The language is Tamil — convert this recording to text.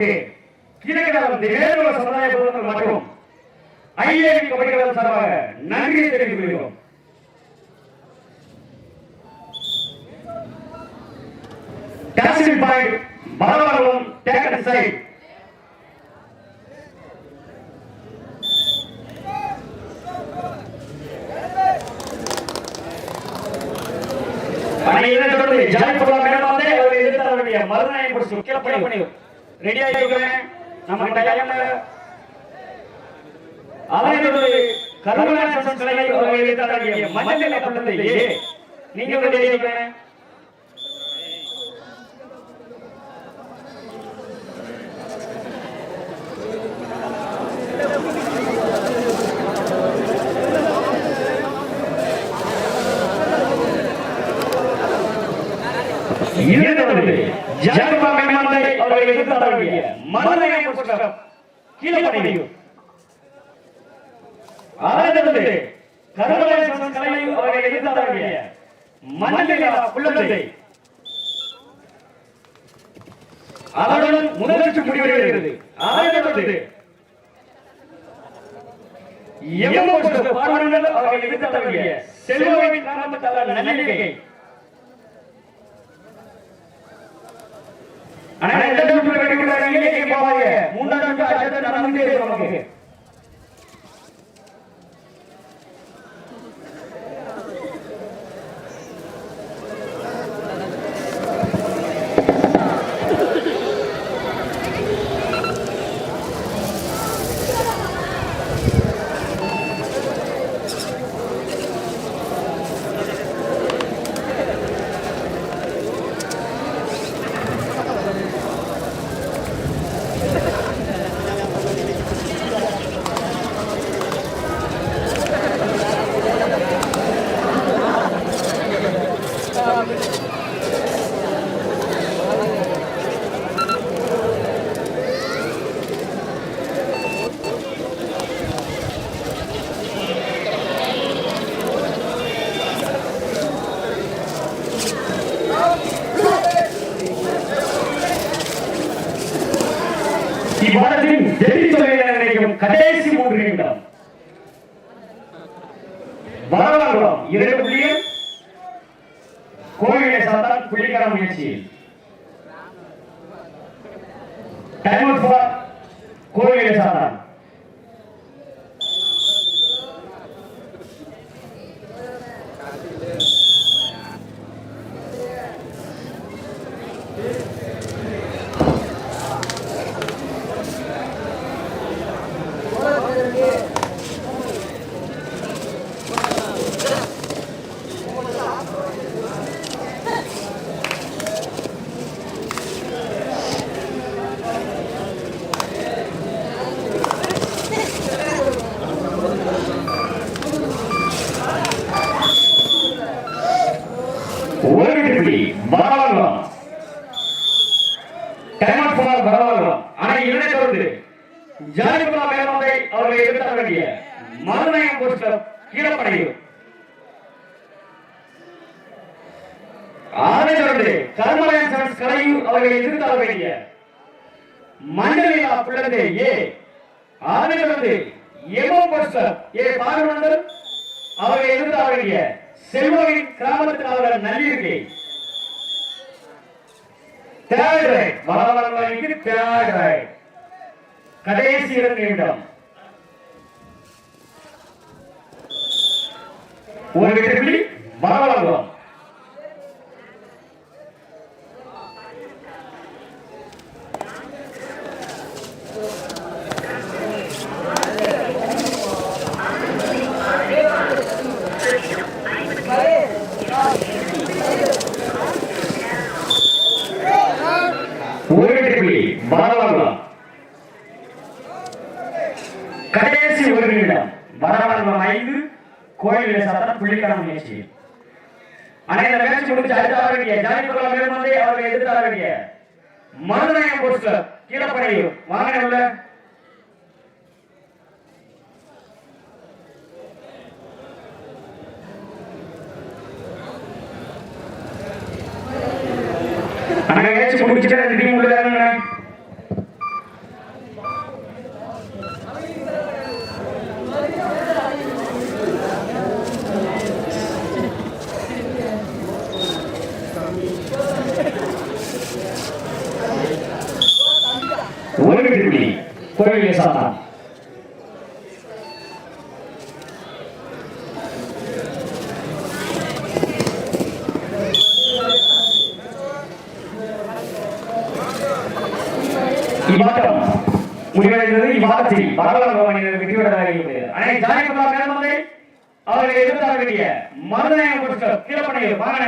கீழக்கிழமை வேறு சமுதாய பொதுமக்கள் மற்றும் ஐஏவி கபடி சார்பாக நன்றியை தெரிவித்துக் கொள்கிறோம். டாசில் பாயிண்ட் பரவலும் டேக்கன் சைட் அனைவரை தொடர்ந்து ஜாய்புரா மேடமாதே அவரை எதிர்த்து அவருடைய பிடிச்சு கீழப்படி பண்ணி ரெடி ஆகிருக்கிறேன் நம்ம டைம் அவர்களுடைய தொடர்ந்து கருணாசன் சிலை அவரை மஞ்சள் பட்டத்தை நீங்க ரெடி ஆகிருக்கிறேன் இரண்டாவது ஜாய்புரா மேடமாதே அவரை எதிர்த்து அவருடைய மறுநாயை பிடிச்சு கீழே பண்ணியும் ஆனந்தது கருணாசன் கலை அவரை எதிர்த்தாருடைய மன்னலிலா புள்ளத்தை முதலமைச்சர் முதலீட்டு முடிவடைகிறது. ஆனந்தது எவ்வளவு பாடல்கள் அவரை எதிர்த்தாருடைய செல்வாவின் காரணத்தால் நன்னிலை ஆனா எந்த நிமிஷம் கிடைக்கிறாங்க இங்கே போவாங்க நமக்கு இவ்வாரத்தின் வெற்றி தொகையை கடைசி மூன்று நிமிடம். வரலாறும் இரண்டு புள்ளியும். கோவிலை சாத்தான் புள்ளிக்கான முயற்சியில் டைம் அவுட் ஃபார் கோவிலை சாத்தான் ஒரு வெற்றி புள்ளி வரலாறும் டைம் அவுட் ஃபார் வரலாறும் ஆனால் இதனை தொடர்ந்து அவர்களை எதிர்த்த வேண்டிய மறுநாயகம் போஸ்டர் கீழப்படையும். அதனை சொல்றது கருமலையன் சரஸ் கலையூர் அவர்களை எதிர்த்த வேண்டிய மண்டலிலா பிள்ளை ஏ. அதனை சொல்றது எமோ போஸ்டர் ஏ. பார்வந்தர் அவர்களை எதிர்த்த வேண்டிய செல்வகிரி கிராமத்தில் அவர்கள் நல்லிருக்கை தேர்ட் ரைட் அணிக்கு தியாகராய் கடைசி இரண்டு நிமிடம். ஒரு வெற்றி புள்ளி வரலாறும் ஒரு வெற்றி புள்ளி வரலாறும் கடைசி ஒரு நிமிடம். வரலாறு ஐந்து கோயில் சத்தம் புள்ளிக்கான முயற்சி. அனைத்து மேட்ச் முடிச்சு அடுத்த ஆட வேண்டிய ஜானிபுரா மேல்மந்தை அவர்கள் எதிர்த்து ஆட வேண்டிய மருதநாயகம் போஸ்டர் கீழப்படையும் வாங்க உள்ள அண்ணா மேட்ச் முடிச்சுட்டு டீம் உள்ள கோயிலே சாத்தான் இவ்வாட்டம் முடிவடைந்தது. இவ்வாட்டத்தில் வரலாறு பவனினர் வெற்றிவிடதாக அனை ஜானகி அவர்களை எதிர்த்தார் வேண்டிய மருதநாயகம் கீழப்படையில் வாங்கின